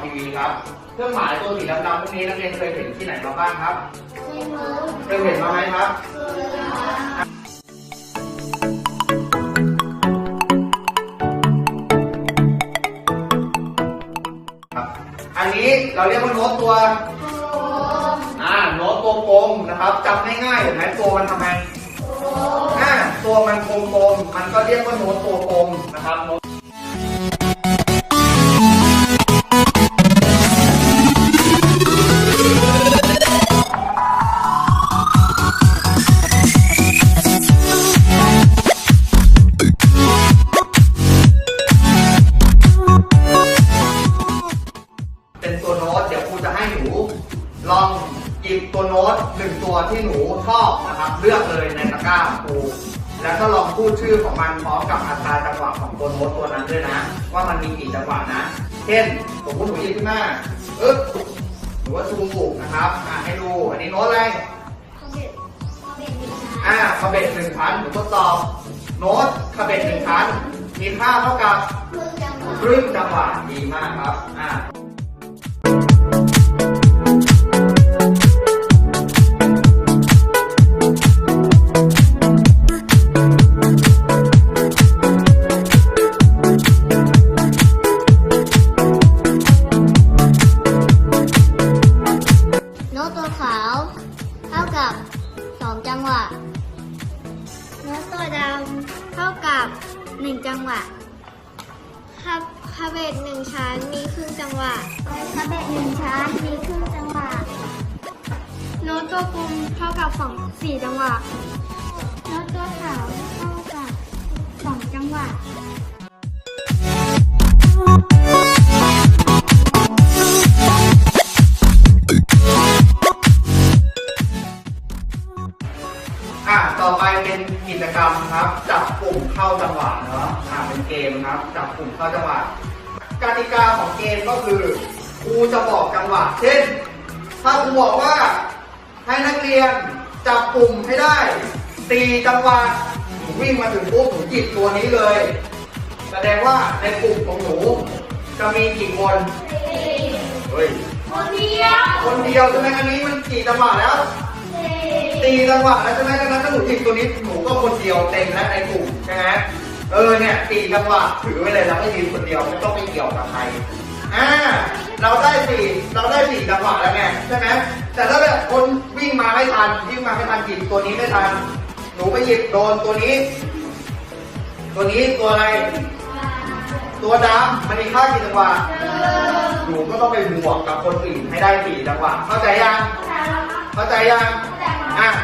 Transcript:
เครื่องหมายตัวสีดำๆพวกนี้นักเรียนเคยเห็นที่ไหนมาบ้างครับในมือเคยเห็นมาไหมครับครับอันนี้เราเรียกว่าโน้ตตัวอ่าโน้ตตัวกลมนะครับจำง่ายๆเห็นไหมตัวมันทำไมอ่าตัวมันกลมๆมันก็เรียกว่าโน้ตตัวกลมนะครับ ตหนึ่งตัวที่หนูชอบนะครับเลือกเลยในตะกร้าของครูแล้วก็ลองพูดชื่อของมันพร้อมกับอัตราจังหวะของตัวโน้ตตัวนั้นด้วยนะ ว่ามันมีกี่จังหวะนะ เช่นสมมติหนูหยิบขึ้นมาอึ๊บหนูว่าซูมบุกนะครับอ่าให้ดูอันนี้โน้ตอะไรเขาเบ็ดเขาเบ็ดดิฉันอ่าคาเบตหนึ่งชั้นหนูทดสอบโน้ตคาเบตหนึ่งชั้นมีค่าเท่ากับครึ่งจังหวะครึ่งจังหวะดีมากครับอ่า เท่ากับสองจังหวะโน้ตตัวดำเท่ากับหนึ่งจังหวะคาคาเบตหนึ่งชั้นมีครึ่งจังหวะคาเบตหนึ่งชั้นมีครึ่งจังหวะโน้ตตัวกลมเท่ากับสองสี่จังหวะโน้ตตัวขาวเท่ากับสองจังหวะ ไปเป็นกิจกรรมครับ จับกลุ่มเข้าจังหวะเนาะอ่าเป็นเกมครับ จับกลุ่มเข้าจังหวะกติกาของเกมก็คือครูจะบอกจังหวะ เช่น ถ้าครูบอกว่าให้นักเรียนจับกลุ่มให้ได้สี่จังหวะหนูวิ่งมาถึงปุ๊บหนูหยิบตัวนี้เลย แสดงว่าในกลุ่มของหนูจะมีกี่คนเฮ้ยคนเดียว คนเดียวใช่ไหมอันนี้มันกี่จังหวะแล้ว ตีจังหวะแล้วใช่ไหมดังนั้นถ้าหนูหยิบตัวนี้หนูก็คนเดียวเต็มแล้วในกลุ่มใช่ไหมเออเนี่ยตีจังหวะถือไว้เลยแล้วก็ยืนคนเดียวไม่ต้องไปเกี่ยวกับใครอ่าเราได้สี่เราได้สี่จังหวะแล้วไงใช่ไหมแต่ถ้าแบบคนวิ่งมาไม่ทันวิ่งมาไม่ทันหยิบตัวนี้ไม่ทันหนูไปหยิบโดนตัวนี้ ตัวนี้ตัวอะไร ตัวดำมันมีค่ากี่จังหวะหนูก็ต้องไปบวกกับคนอื่นให้ได้สี่จังหวะเข้าใจยังเข้าใจยัง อ่ะ